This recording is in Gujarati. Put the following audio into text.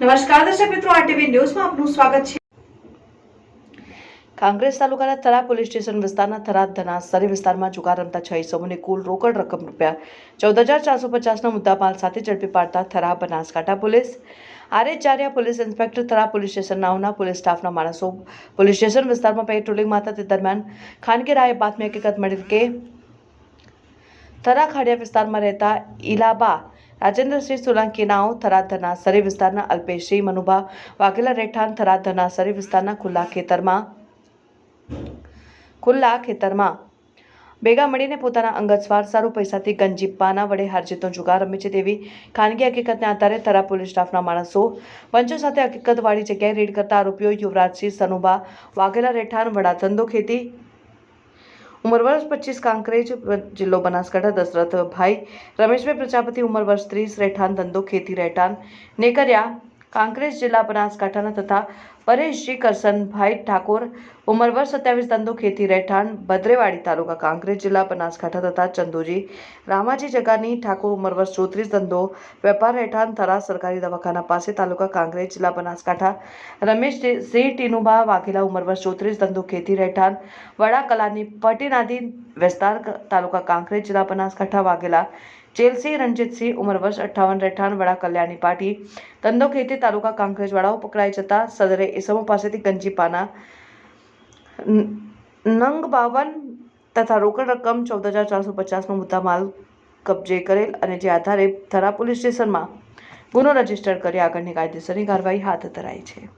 નમસ્કાર દર્શક મિત્રો આરટીવી ન્યૂઝમાં આપનું સ્વાગત છે. કાંગ્રેસ તાલુકાના થરા પોલીસ સ્ટેશન વિસ્તારના થરા ધનાસરી વિસ્તારમાં જુગાર રમતા છ ઇસમોને કુલ રોકડ રકમ રૂપિયા ચૌદ હજાર ચારસો પચાસના મુદ્દામાલ સાથે ઝડપી પાડતા થરા બનાસકાંઠા પોલીસ. આરે Chariya police inspector Thara police station નાઓના police સ્ટાફના માણસો પોલીસ સ્ટેશન વિસ્તારમાં પેટ્રોલિંગમાં હતા તે દરમિયાન ખાનગી રાયે બાતમી હકીકત મળી કે થરા ખાડિયા વિસ્તારમાં રહેતા ઇલાબા રાજેન્દ્રસિંહ સોલંકી નાઓ થરાદના સરી વિસ્તારના અલ્પેશસિંહ મનુભા વાઘેલા રહેઠાણ થરાદના સરી વિસ્તારના ખુલ્લા ખેતરમાં ખુલ્લા ખેતરમાં ભેગા મળીને પોતાના અંગત સ્વાર સારું પૈસાથી ગંજીપ્પાના વડે હારજીતનો જુગાર રમે છે તેવી ખાનગી હકીકતને આધારે થરા પોલીસ સ્ટાફના માણસો પંચો સાથે હકીકતવાળી જગ્યાએ રેડ કરતા આરોપીઓ યુવરાજસિંહ સનુભા, વાઘેલા રહેઠાણ વડા ધંધો ખેતી ઉંમર વર્ષ પચીસ કાંકરેજ જિલ્લો બનાસકાંઠા દશરથભાઈ રમેશભાઈ પ્રજાપતિ ઉંમર વર્ષ ત્રીસ, રહેઠાણ ધંધો ખેતી રહેઠાણ. નેકરિયા, કાંકરેજ જિલ્લા બનાસકાંઠાના તથા પરેશજી કરસનભાઈ ઠાકોર, ઉંમર વર્ષ સત્યાવીસ, ધંધો ખેતી, રહેઠાણ, ભદ્રેવાડી તાલુકા, કાંકરેજ જિલ્લા, બનાસકાંઠા તથા ચંદુજી, રામાજી જગાની ઠાકોર, ઉંમર વર્ષ ચોત્રીસ, ધંધો, વેપાર રહેઠાણ થરા સરકારી દવાખાના પાસે તાલુકા, કાંકરેજ જિલ્લા, બનાસકાંઠા, રમેશ સિંહ ટીનુભા વાઘેલા, ઉંમર વર્ષ ચોત્રીસ, ધંધો, ખેતી, રહેઠાણ, વડા કલાની પટીનાદી વિસ્તાર તાલુકા, કાંકરેજ જિલ્લા, બનાસકાંઠા, વાઘેલા જેલસિંહ રણજીતસિંહ, ઉંમર વર્ષ અઠ્ઠાવન, રહેઠાણ, વડા કલ્યાણી પાટી, ધંધો, ખેતી, તાલુકા, કાંકરેજવાળાઓ પકડાઈ જતા સદરે ઇસમો પાસેથી ગંજીપાના નંગ બાવન તથા રોકડ રકમ ચૌદ હજાર ચારસો પચાસનો મુદ્દામાલ કબજે કરેલ અને જે આધારે થરા પોલીસ સ્ટેશનમાં ગુનો રજિસ્ટર કરી આગળની કાયદેસરની કાર્યવાહી હાથ ધરાઈ છે.